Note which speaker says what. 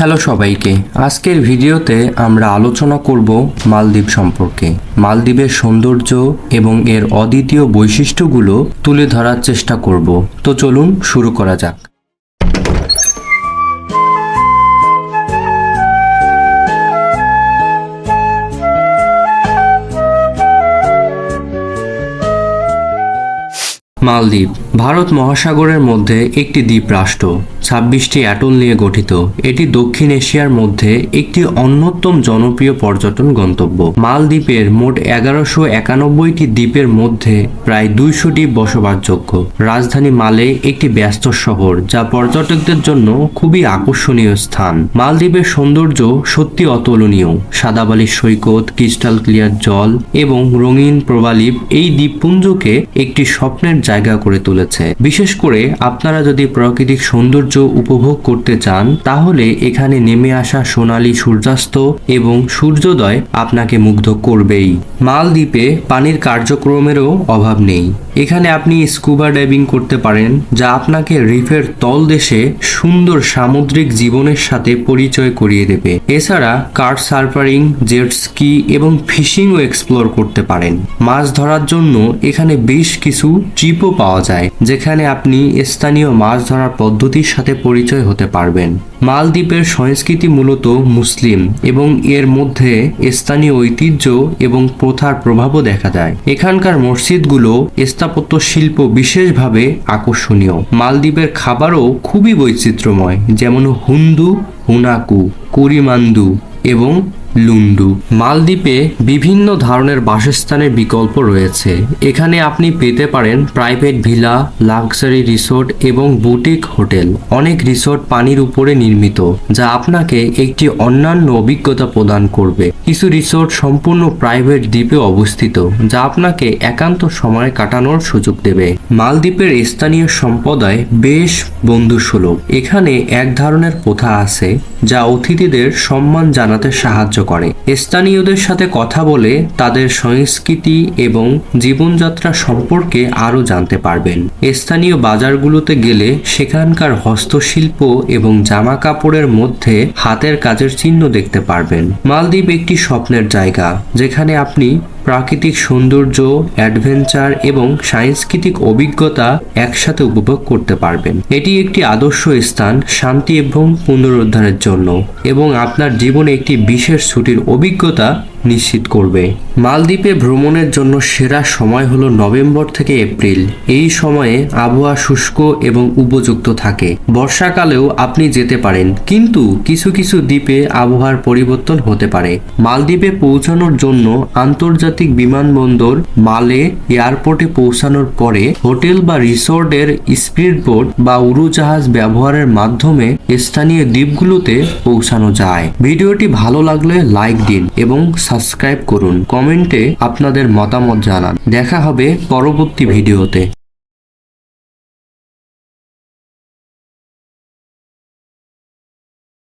Speaker 1: Hello সবাইকে। আজকের ভিডিওতে আমরা আলোচনা করব মালদ্বীপ সম্পর্কে। মালদ্বীপের সৌন্দর্য এবং এর অদ্বিতীয় বৈশিষ্ট্যগুলো তুলে ধরার চেষ্টা করব। তো চলুন শুরু করা যাক। মালদ্বীপ ভারত মহাসাগরের মধ্যে একটি দ্বীপ রাষ্ট্র, ছাব্বিশটি অ্যাটল নিয়ে গঠিত। এটি দক্ষিণ এশিয়ার মধ্যে একটি অন্যতম জনপ্রিয় পর্যটন গন্তব্য। মালদ্বীপের মোট এগারোশো একানব্বইটি দ্বীপের মধ্যে প্রায় দুইশোটি বসবাসযোগ্য। রাজধানী মালে একটি ব্যস্ত শহর, যা পর্যটকদের জন্য খুবই আকর্ষণীয় স্থান। মালদ্বীপের সৌন্দর্য সত্যি অতুলনীয়। সাদাবালির সৈকত, ক্রিস্টাল ক্লিয়ার জল এবং রঙিন প্রবালিপ এই দ্বীপপুঞ্জকে একটি স্বপ্নের জায়গা করে তুলেছে বিশেষ করে আপনারা যদি প্রাকৃতিক সৌন্দর্য উপভোগ করতে চান, তাহলে এখানে নেমে আসা সোনালী সূর্যাস্ত এবং সূর্যোদয় আপনাকে মুগ্ধ করবেই। মালদ্বীপে পানির কার্যক্রমেরও অভাব নেই। এখানে আপনি স্কুবা ডাইভিং করতে পারেন, যা আপনাকে রিফের তলদেশে সুন্দর সামুদ্রিক জীবনের সাথে পরিচয় করিয়ে দেবে। এছাড়া কার্ট সার্ফারিং, জেট স্কি এবং ফিশিংও এক্সপ্লোর করতে পারেন। মাছ ধরার জন্য এখানে বেশ কিছু চিপও পাওয়া যায়। যেখানে আপনি স্থানীয় মাছ ধরার পদ্ধতির সাথে পরিচয় হতে পারবেন। মালদ্বীপের সংস্কৃতি মূলত মুসলিম এবং এর মধ্যে স্থানীয় ঐতিহ্য এবং প্রথার প্রভাবও দেখা যায় এখানকার মসজিদগুলো স্থাপত্য শিল্প বিশেষভাবে আকর্ষণীয়। মালদ্বীপের খাবারও খুবই বৈচিত্র্যময়, যেমন হুন্দু, হুনাকু, কুরিমান্দু এবং লুন্ডু। মালদ্বীপে বিভিন্ন ধরনের বাসস্থানের বিকল্প রয়েছে। এখানে আপনি পেতে পারেন প্রাইভেট ভিলা, লাক্সারি রিসোর্ট এবং বুটিক হোটেল। অনেক রিসোর্ট পানির উপরে নির্মিত, যা আপনাকে একটি অন্যান্য অভিজ্ঞতা প্রদান করবে। কিছু রিসোর্ট সম্পূর্ণ প্রাইভেট দ্বীপে অবস্থিত, যা আপনাকে একান্ত সময় কাটানোর সুযোগ দেবে। মালদ্বীপের স্থানীয় সম্প্রদায় বেশ বন্ধুসুলভ। এখানে এক ধরনের প্রথা আছে যা অতিথিদের সম্মান জানাতে সাহায্য করে। স্থানীয়দের সাথে কথা বলে তাদের সংস্কৃতি এবং জীবনযাত্রা সম্পর্কে আরও জানতে পারবেন। স্থানীয় বাজারগুলোতে গেলে সেখানকার হস্তশিল্প এবং জামা কাপড়ের মধ্যে হাতের কাজের চিহ্ন দেখতে পারবেন। মালদ্বীপ একটি স্বপ্নের জায়গা, যেখানে আপনি প্রাকৃতিক সৌন্দর্য, অ্যাডভেঞ্চার এবং সাংস্কৃতিক অভিজ্ঞতা একসাথে উপভোগ করতে পারবেন। এটি একটি আদর্শ স্থান শান্তি এবং পুনরুদ্ধারের জন্য এবং আপনার জীবনে একটি বিশেষ ছুটির অভিজ্ঞতা নিশ্চিত করবে। মালদ্বীপে ভ্রমণের জন্য সেরা সময় হলো নভেম্বর থেকে এপ্রিল। এই সময়ে আবহাওয়া শুষ্ক এবং উপযুক্ত থাকে। বর্ষাকালেও আপনি যেতে পারেন, কিন্তু কিছু কিছু দ্বীপে আবহাওয়ার পরিবর্তন হতে পারে। মালদ্বীপে পৌঁছানোর জন্য আন্তর্জাতিক বিমানবন্দর মালে এয়ারপোর্টে পৌঁছানোর পরে হোটেল বা রিসোর্টের স্পিড বোট বা উড়োজাহাজ ব্যবহারের মাধ্যমে স্থানীয় দ্বীপগুলোতে পৌঁছানো যায়। ভিডিওটি ভালো লাগলে লাইক দিন এবং সাবস্ক্রাইব করুন কমেন্টে আপনাদের মতামত জানান। দেখা হবে পরবর্তী ভিডিওতে।